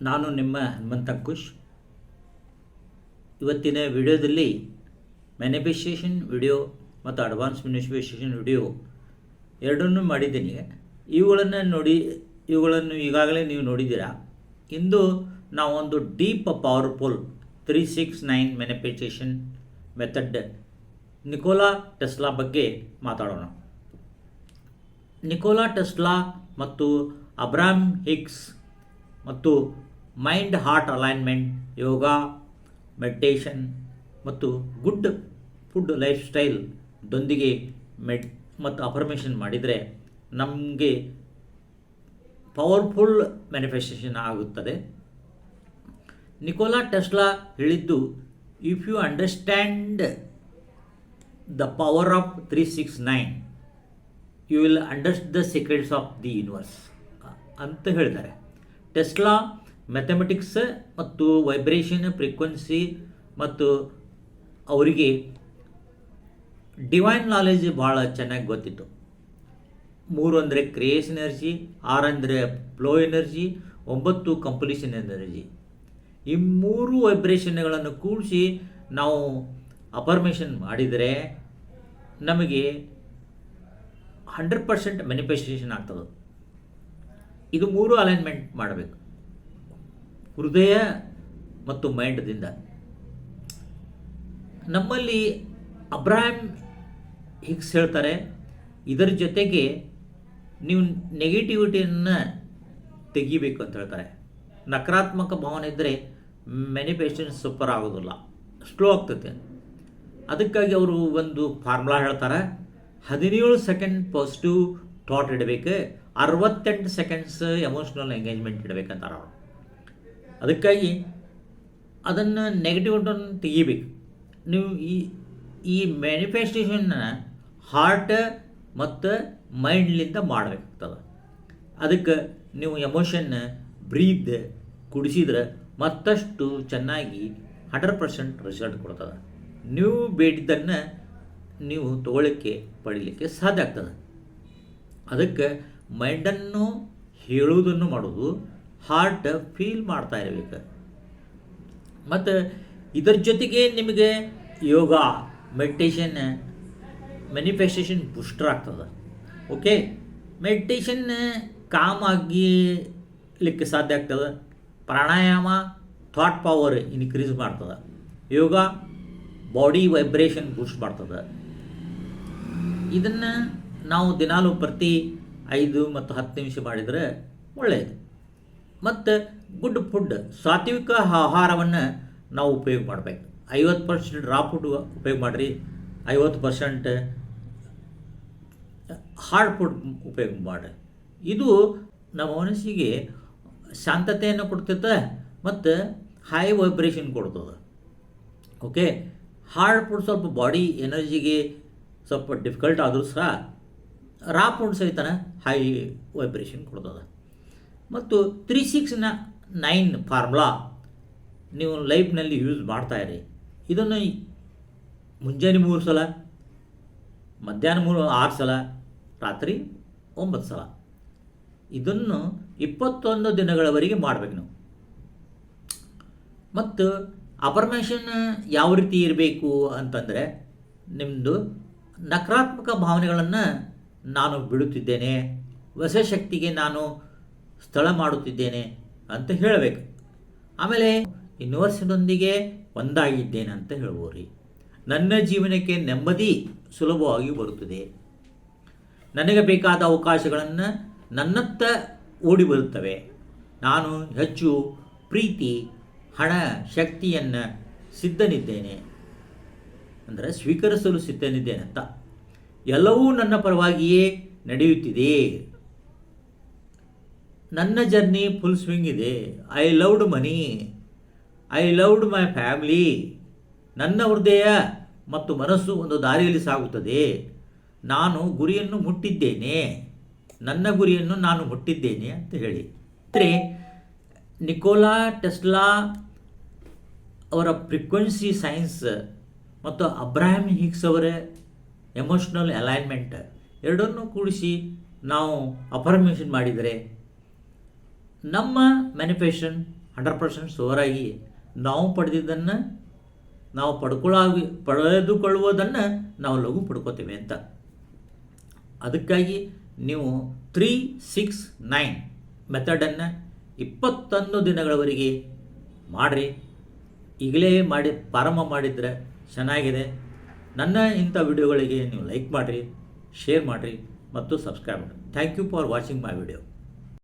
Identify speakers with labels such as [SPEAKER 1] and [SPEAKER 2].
[SPEAKER 1] ನಾನು ನಿಮ್ಮ ಹನುಮಂತ ಕುಶ್ ಇವತ್ತಿನ ವಿಡಿಯೋದಲ್ಲಿ ಮ್ಯಾನಿಫೆಸ್ಟೇಷನ್ ವಿಡಿಯೋ ಮತ್ತು ಅಡ್ವಾನ್ಸ್ ಮ್ಯಾನಿಫೆಸ್ಟೇಷನ್ ವಿಡಿಯೋ ಎರಡನ್ನೂ ಮಾಡಿದ್ದೀನಿ. ಇವುಗಳನ್ನು ನೋಡಿ, ಇವುಗಳನ್ನು ಈಗಾಗಲೇ ನೀವು ನೋಡಿದ್ದೀರಾ? ಇಂದು ನಾವೊಂದು deep powerful three six nine manifestation method Nikola Tesla ಬಗ್ಗೆ ಮಾತಾಡೋಣ. ನಿಕೋಲಾ ಟೆಸ್ಲಾ ಮತ್ತು ಅಬ್ರಾಮ್ ಹಿಕ್ಸ್ ಮತ್ತು mind heart alignment yoga meditation ಮತ್ತು ಗುಡ್ ಫುಡ್ ಲೈಫ್ ಸ್ಟೈಲ್ ದೊಂದಿಗೆ ಮೆಡ್ ಮತ್ತು ಅಫರ್ಮೇಷನ್ ಮಾಡಿದರೆ ನಮಗೆ ಪವರ್ಫುಲ್ ಮ್ಯಾನಿಫೆಸ್ಟೇಷನ್ ಆಗುತ್ತದೆ. ನಿಕೋಲಾ ಟೆಸ್ಲಾ ಹೇಳಿದ್ದು if you understand the power of three six nine you will understand the secrets of the universe ಅಂತ ಹೇಳಿದ್ದಾರೆ. ಟೆಸ್ಲಾ ಮ್ಯಾಥಮೆಟಿಕ್ಸ್ ಮತ್ತು ವೈಬ್ರೇಷನ್ ಫ್ರೀಕ್ವೆನ್ಸಿ ಮತ್ತು ಅವರಿಗೆ ಡಿವೈನ್ ನಾಲೆಜ್ ಭಾಳ ಚೆನ್ನಾಗಿ ಗೊತ್ತಿತ್ತು. ಮೂರು ಅಂದರೆ ಕ್ರಿಯೇಷನ್ ಎನರ್ಜಿ ಆರು ಅಂದರೆ ಫ್ಲೋ ಎನರ್ಜಿ ಒಂಬತ್ತು ಕಂಪ್ಲೀಷನ್ ಎನರ್ಜಿ ಈ ಮೂರು ವೈಬ್ರೇಷನ್ಗಳನ್ನು ಕೂಡಿಸಿ ನಾವು ಅಫರ್ಮೇಷನ್ ಮಾಡಿದರೆ ನಮಗೆ ಹಂಡ್ರೆಡ್ ಪರ್ಸೆಂಟ್ ಮ್ಯಾನಿಫೆಸ್ಟೇಷನ್ ಆಗ್ತದೆ. ಇದು ಮೂರು ಅಲೈನ್ಮೆಂಟ್ ಮಾಡಬೇಕು. ಹೃದಯ ಮತ್ತು ಮೈಂಡ್ದಿಂದ ನಮ್ಮಲ್ಲಿ ಅಬ್ರಾಹಂ ಹಿಕ್ಸ್ ಹೇಳ್ತಾರೆ, ಇದರ ಜೊತೆಗೆ ನೀವು ನೆಗೆಟಿವಿಟಿಯನ್ನು ತೆಗಿಬೇಕು ಅಂತ ಹೇಳ್ತಾರೆ. ನಕಾರಾತ್ಮಕ ಭಾವನೆ ಇದ್ದರೆ ಮ್ಯಾನಿಫೆಸ್ಟೇಷನ್ ಸೂಪರ್ ಆಗೋದಿಲ್ಲ. ಸ್ಲೋ ಆಗ್ತದೆ. ಅದಕ್ಕಾಗಿ ಅವರು ಒಂದು ಫಾರ್ಮುಲಾ ಹೇಳ್ತಾರೆ. ಹದಿನೇಳು ಸೆಕೆಂಡ್ ಪಾಸಿಟಿವ್ ಥಾಟ್ ಇಡಬೇಕು, ಅರವತ್ತೆಂಟು ಸೆಕೆಂಡ್ಸ್ ಎಮೋಷ್ನಲ್ ಎಂಗೇಜ್ಮೆಂಟ್ ಇಡಬೇಕಂತಾರೆ ಅವರು ಅದಕ್ಕಾಗಿ ಅದನ್ನು ನೆಗೆಟಿವ್ ನೆಗೆಟಿವಿಟನ್ನು ತೆಗಿಬೇಕು. ನೀವು ಈ ಈ ಮ್ಯಾನಿಫೆಸ್ಟೇಷನ್ನ ಹಾರ್ಟ್ ಮತ್ತು ಮೈಂಡ್ಲಿಂದ ಮಾಡಬೇಕಾಗ್ತದೆ. ಅದಕ್ಕೆ ನೀವು ಎಮೋಷನ್ ಬ್ರೀದ್ ಕುಡಿಸಿದ್ರೆ ಮತ್ತಷ್ಟು ಚೆನ್ನಾಗಿ ಹಂಡ್ರೆಡ್ ಪರ್ಸೆಂಟ್ ರಿಸಲ್ಟ್ ಕೊಡ್ತದೆ. ನೀವು ಬೇಡಿದ್ದನ್ನು ನೀವು ತಗೊಳ್ಳಿಕ್ಕೆ, ಪಡೀಲಿಕ್ಕೆ ಸಾಧ್ಯ ಆಗ್ತದೆ. ಅದಕ್ಕೆ ಮೈಂಡನ್ನು ಹೇಳುವುದನ್ನು ಮಾಡೋದು ಹಾರ್ಟ್ ಫೀಲ್ ಮಾಡ್ತಾ ಇರಬೇಕು. ಮತ್ತು ಇದರ ಜೊತೆಗೆ ನಿಮಗೆ ಯೋಗ ಮೆಡಿಟೇಷನ್ ಮ್ಯಾನಿಫೆಸ್ಟೇಷನ್ ಬೂಸ್ಟರ್ ಆಗ್ತದೆ. ಓಕೆ ಮೆಡಿಟೇಷನ್ ಕಾಮ್ ಆಗಲಿಕ್ಕೆ ಸಾಧ್ಯ ಆಗ್ತದೆ? ಪ್ರಾಣಾಯಾಮ ಥಾಟ್ ಪವರ್ ಇನ್ಕ್ರೀಸ್ ಮಾಡ್ತದೆ. ಯೋಗ ಬಾಡಿ ವೈಬ್ರೇಷನ್ ಬೂಸ್ಟ್ ಮಾಡ್ತದೆ. ಇದನ್ನು ನಾವು ದಿನಾಲು ಪ್ರತಿ ಐದು ಮತ್ತು ಹತ್ತು ನಿಮಿಷ ಮಾಡಿದರೆ ಒಳ್ಳೆಯದು ಮತ್ತು ಗುಡ್ ಫುಡ್ ಸಾತ್ವಿಕ ಆಹಾರವನ್ನು ನಾವು ಉಪಯೋಗ ಮಾಡಬೇಕು. ಐವತ್ತು ಪರ್ಸೆಂಟ್ ರಾ ಫುಡ್ ಉಪಯೋಗ ಮಾಡಿರಿ, ಐವತ್ತು ಪರ್ಸೆಂಟ್ ಹಾರ್ಡ್ ಫುಡ್ ಉಪಯೋಗ ಮಾಡಿ ಇದು ನಮ್ಮ ಮನಸ್ಸಿಗೆ ಶಾಂತತೆಯನ್ನು ಕೊಡ್ತೈತೆ ಮತ್ತು ಹೈ ವೈಬ್ರೇಷನ್ ಕೊಡ್ತದೆ. ಓಕೆ ಹಾರ್ಡ್ ಫುಡ್ ಸ್ವಲ್ಪ ಬಾಡಿ ಎನರ್ಜಿಗೆ ಸ್ವಲ್ಪ ಡಿಫಿಕಲ್ಟ್ ಆದರೂ ಸಹ ರಾ ಫುಡ್ ಸಹಿತನ ಹೈ ವೈಬ್ರೇಷನ್ ಕೊಡ್ತದೆ. ಮತ್ತು ತ್ರೀ ಸಿಕ್ಸ್ನ ನೈನ್ ಫಾರ್ಮುಲಾ ನೀವು ಲೈಫ್ನಲ್ಲಿ ಯೂಸ್ ಮಾಡ್ತಾಯಿರಿ ಇದನ್ನು ಮುಂಜಾನೆ ಮೂರು ಸಲ, ಮಧ್ಯಾಹ್ನ ಮೂರು, ಆರು ಸಲ, ರಾತ್ರಿ ಒಂಬತ್ತು ಸಲ. ಇದನ್ನು ಇಪ್ಪತ್ತೊಂದು ದಿನಗಳವರೆಗೆ ಮಾಡಬೇಕು ನಾವು. ಮತ್ತು ಅಫರ್ಮೇಷನ್ ಯಾವ ರೀತಿ ಇರಬೇಕು ಅಂತಂದರೆ ನಿಮ್ಮದು ನಕಾರಾತ್ಮಕ ಭಾವನೆಗಳನ್ನು ನಾನು ಬಿಡುತ್ತಿದ್ದೇನೆ. ಹೊಸ ಶಕ್ತಿಗೆ ನಾನು ಸ್ಥಳ ಮಾಡುತ್ತಿದ್ದೇನೆ ಅಂತ ಹೇಳಬೇಕು. ಆಮೇಲೆ ಯೂನಿವರ್ಸಿನೊಂದಿಗೆ ಒಂದಾಗಿದ್ದೇನೆ ಅಂತ ಹೇಳ್ಬೋರಿ ನನ್ನ ಜೀವನಕ್ಕೆ ನೆಮ್ಮದಿ ಸುಲಭವಾಗಿ ಬರುತ್ತದೆ. ನನಗೆ ಬೇಕಾದ ಅವಕಾಶಗಳನ್ನು ನನ್ನತ್ತ ಓಡಿ ಬರುತ್ತವೆ. ನಾನು ಹೆಚ್ಚು ಪ್ರೀತಿ, ಹಣ, ಶಕ್ತಿಯನ್ನು ಸಿದ್ಧನಿದ್ದೇನೆ. ಅಂದರೆ ಸ್ವೀಕರಿಸಲು ಸಿದ್ಧನಿದ್ದೇನೆ ಅಂತ. ಎಲ್ಲವೂ ನನ್ನ ಪರವಾಗಿಯೇ ನಡೆಯುತ್ತಿದೆ. ನನ್ನ ಜರ್ನಿ ಫುಲ್ ಸ್ವಿಂಗ್ ಇದೆ. I loved money I loved my family ನನ್ನ ಹೃದಯ ಮತ್ತು ಮನಸ್ಸು ಒಂದು ದಾರಿಯಲ್ಲಿ ಸಾಗುತ್ತದೆ. ನಾನು ಗುರಿಯನ್ನು ಮುಟ್ಟಿದ್ದೇನೆ. ನನ್ನ ಗುರಿಯನ್ನು ನಾನು ಮುಟ್ಟಿದ್ದೇನೆ ಅಂತ ಹೇಳಿ. ಅಂದರೆ ನಿಕೋಲಾ ಟೆಸ್ಲಾ ಅವರ ಫ್ರೀಕ್ವೆನ್ಸಿ ಸೈನ್ಸ್ ಮತ್ತು ಅಬ್ರಾಹಿಮ್ ಹಿಕ್ಸ್ ಅವರ ಎಮೋಷ್ನಲ್ ಅಲೈನ್ಮೆಂಟ್ ಎರಡನ್ನೂ ಕೂಡಿಸಿ ನಾವು ಅಫರ್ಮೇಷನ್ ಮಾಡಿದರೆ ನಮ್ಮ ಮ್ಯಾನಿಫೆಸ್ಟೇಷನ್ ಹಂಡ್ರೆಡ್ ಪರ್ಸೆಂಟ್ ಸೋರಾಗಿ ನಾವು ಪಡೆದಿದ್ದನ್ನು ನಾವು ಪಡ್ಕೊಳ್ಳಾಗಿ ಪಡೆದುಕೊಳ್ಳುವುದನ್ನು ನಾವು ಲಘು ಪಡ್ಕೋತೇವೆ ಅಂತ. ಅದಕ್ಕಾಗಿ ನೀವು ತ್ರೀ ಸಿಕ್ಸ್ ನೈನ್ ಮೆಥಡನ್ನು ಇಪ್ಪತ್ತೊಂದು ದಿನಗಳವರೆಗೆ ಮಾಡಿರಿ. ಈಗಲೇ ಮಾಡಿ, ಪ್ರಾರಂಭ ಮಾಡಿದರೆ ಚೆನ್ನಾಗಿದೆ. ನನ್ನ ಇಂಥ ವಿಡಿಯೋಗಳಿಗೆ ನೀವು ಲೈಕ್ ಮಾಡಿರಿ ಶೇರ್ ಮಾಡಿರಿ ಮತ್ತು ಸಬ್ಸ್ಕ್ರೈಬ್ ಮಾಡಿ thank you for watching my video